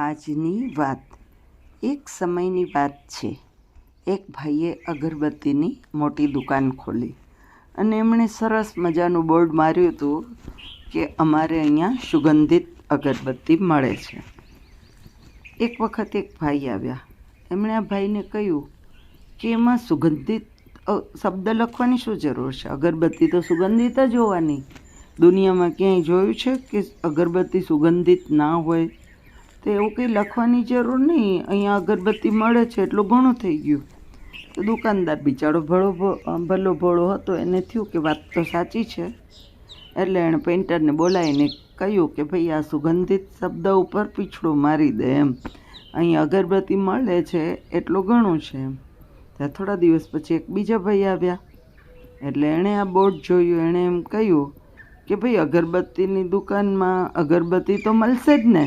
આજની વાત. એક સમયની વાત છે. એક ભાઈએ અગરબત્તીની મોટી દુકાન ખોલી અને એમણે સરસ મજાનું બોર્ડ માર્યું હતું કે અમારે અહીંયા સુગંધિત અગરબત્તી મળે છે. એક વખત એક ભાઈ આવ્યા. એમણે આ ભાઈને કહ્યું કે એમાં સુગંધિત શબ્દ લખવાની શું જરૂર છે? અગરબત્તી તો સુગંધિત જ હોવાની. દુનિયામાં ક્યાંય જોયું છે કે અગરબત્તી સુગંધિત ના હોય તો એવું કંઈ લખવાની જરૂર નહીં. અહીંયા અગરબત્તી મળે છે એટલું ઘણું થઈ ગયું. તો દુકાનદાર બિચારો ભળો ભલો ભોળો હતો. એને થયું કે વાત તો સાચી છે. એટલે એણે પેઇન્ટરને બોલાવીને કહ્યું કે ભાઈ આ સુગંધિત શબ્દ ઉપર પીછડું મારી દે એમ. અહીં અગરબત્તી મળે છે એટલું ઘણું છે એમ. ત્યાં થોડા દિવસ પછી એક બીજા ભાઈ આવ્યા. એટલે એણે આ બોર્ડ જોયું. એણે એમ કહ્યું કે ભાઈ અગરબત્તીની દુકાનમાં અગરબત્તી તો મળશે જ ને.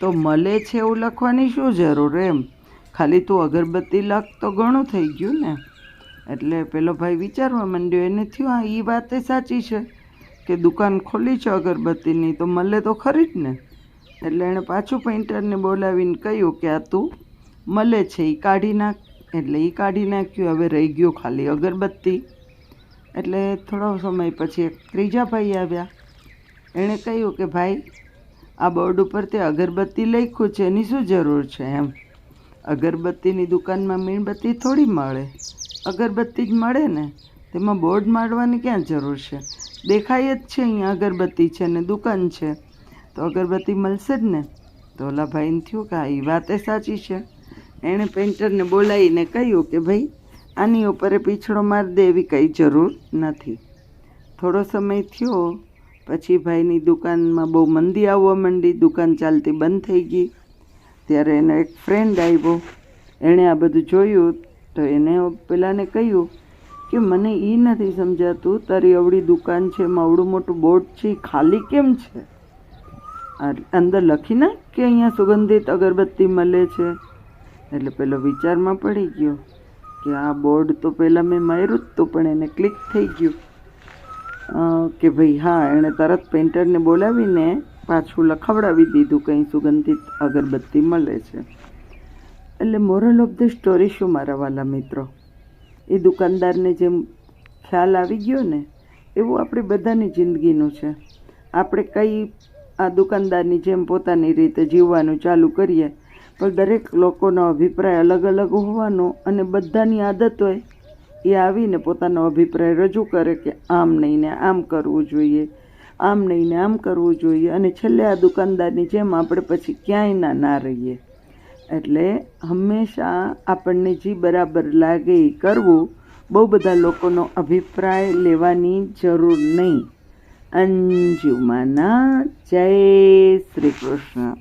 તો મળે છે એવું લખવાની શું જરૂર એમ? ખાલી તું અગરબત્તી લખ તો ઘણું થઈ ગયું ને. એટલે પેલો ભાઈ વિચારવા માંડ્યો, એને થયું હા એ વાત સાચી છે કે દુકાન ખોલી છે અગરબત્તીની, તો મળે તો ખરી જ ને. એટલે એણે પાછું પેઇન્ટરને બોલાવીને કહ્યું કે, આ તું મળે છે એ કાઢી નાખ. એટલે એ કાઢી નાખ્યું, હવે રહી ગયું ખાલી અગરબત્તી. એટલે થોડો સમય પછી એક ત્રીજા ભાઈ આવ્યા. એણે કહ્યું કે, ભાઈ આ બોર્ડ ઉપર તે અગરબત્તી લખ્યું છે. એની શું જરૂર છે એમ? અગરબત્તીની દુકાનમાં મીણબત્તી થોડી મળે. અગરબત્તી જ મળે ને? તેમાં બોર્ડ મારવાની ક્યાં જરૂર છે? દેખાય જ છે અહીંયા અગરબત્તી છે ને દુકાન છે. તો અગરબત્તી મળશે જ ને? તો ઓલા ભાઈને થયું કે આ એ વાત સાચી છે. એણે પેઇન્ટરને બોલાવીને કહ્યું કે ભાઈ, આની ઉપર એ પીછડો મારી દે એવી કંઈ જરૂર નથી. થોડો સમય થયો પછી ભાઈની દુકાનમાં બહુ મંદી આવવા માંડી, દુકાન ચાલતી બંધ થઈ ગઈ. ત્યારે એનો એક ફ્રેન્ડ આવ્યો. એણે આ બધું જોયું તો એને પેલાને કહ્યું કે મને એ નથી સમજાતું, તારી અવળી દુકાન છે, એમાં અવડું મોટું બોર્ડ છે ખાલી કેમ છે? અંદર લખી નાખ કે અહીંયા સુગંધિત અગરબત્તી મળે છે. એટલે પેલો વિચારમાં પડી ગયો કે આ બોર્ડ તો પહેલાં મેં માર્યું જ તો પણ એને ક્લિક થઈ ગયું. કે ભાઈ, હા, એણે તરત પેઇન્ટરને બોલાવીને પાછું લખાવડાવી દીધું કંઈ સુગંધિત અગરબત્તી મળે છે. એટલે મોરલ ઓફ ધ સ્ટોરી શું મારા વાલા મિત્રો? એ દુકાનદારને જેમ ખ્યાલ આવી ગયો ને, એવું આપણી બધાની જિંદગીનું છે. આપણે કઈ આ દુકાનદારની જેમ પોતાની રીતે જીવવાનું ચાલુ કરીએ, પણ દરેક લોકોનો અભિપ્રાય અલગ અલગ હોવાનો અને બધાની આદત હોય એ આવીને પોતાનો અભિપ્રાય રજૂ કરે કે આમ નહીં ને આમ કરવું જોઈએ, આમ નહીં ને આમ કરવું જોઈએ અને છેલ્લે આ દુકાનદારની જેમ આપણે પછી ક્યાંય ના ના રહીએ. એટલે હંમેશા આપણને જે બરાબર લાગે એ કરવું બહુ બધા લોકોનો અભિપ્રાય લેવાની જરૂર નહીં. અંજુમાના જય શ્રી કૃષ્ણ.